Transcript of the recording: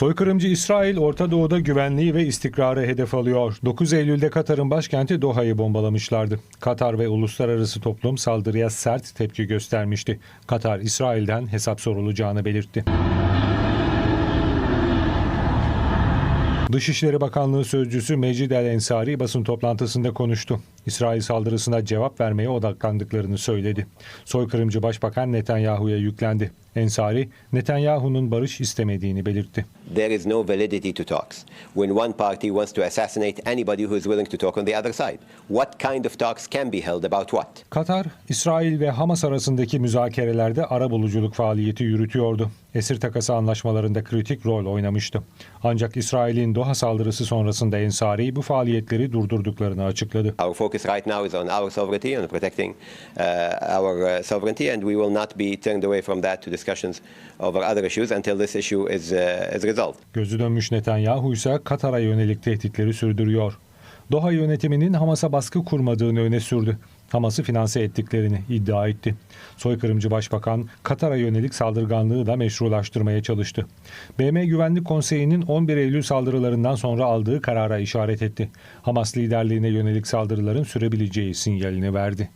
Soykırımcı İsrail Orta Doğu'da güvenliği ve istikrarı hedef alıyor. 9 Eylül'de Katar'ın başkenti Doha'yı bombalamışlardı. Katar ve uluslararası toplum saldırıya sert tepki göstermişti. Katar, İsrail'den hesap sorulacağını belirtti. Dışişleri Bakanlığı Sözcüsü Mecid El Ensari basın toplantısında konuştu. İsrail saldırısına cevap vermeye odaklandıklarını söyledi. Soykırımcı Başbakan Netanyahu'ya yüklendi. Ensari, Netanyahu'nun barış istemediğini belirtti. there is no validity to talks when one party wants to assassinate anybody who is willing to talk on the other side. What kind of talks can be held about what? Katar, İsrail ve Hamas arasındaki müzakerelerde arabuluculuk faaliyeti yürütüyordu. Esir takası anlaşmalarında kritik rol oynamıştı. Ancak İsrail'in Doha saldırısı sonrasında Ensari bu faaliyetleri durdurduklarını açıkladı. Our focus right now is on our sovereignty and protecting uh, our uh, sovereignty, and we will not be turned away from that to discussions over other issues until this issue is, uh, is resolved. Gözü dönmüş Netanyahu ise Katar'a yönelik tehditleri sürdürüyor. Doha yönetiminin Hamas'a baskı kurmadığını öne sürdü. Hamas'ı finanse ettiklerini iddia etti. Soykırımcı Başbakan Katar'a yönelik saldırganlığı da meşrulaştırmaya çalıştı. BM Güvenlik Konseyi'nin 11 Eylül saldırılarından sonra aldığı karara işaret etti. Hamas liderliğine yönelik saldırıların sürebileceği sinyalini verdi.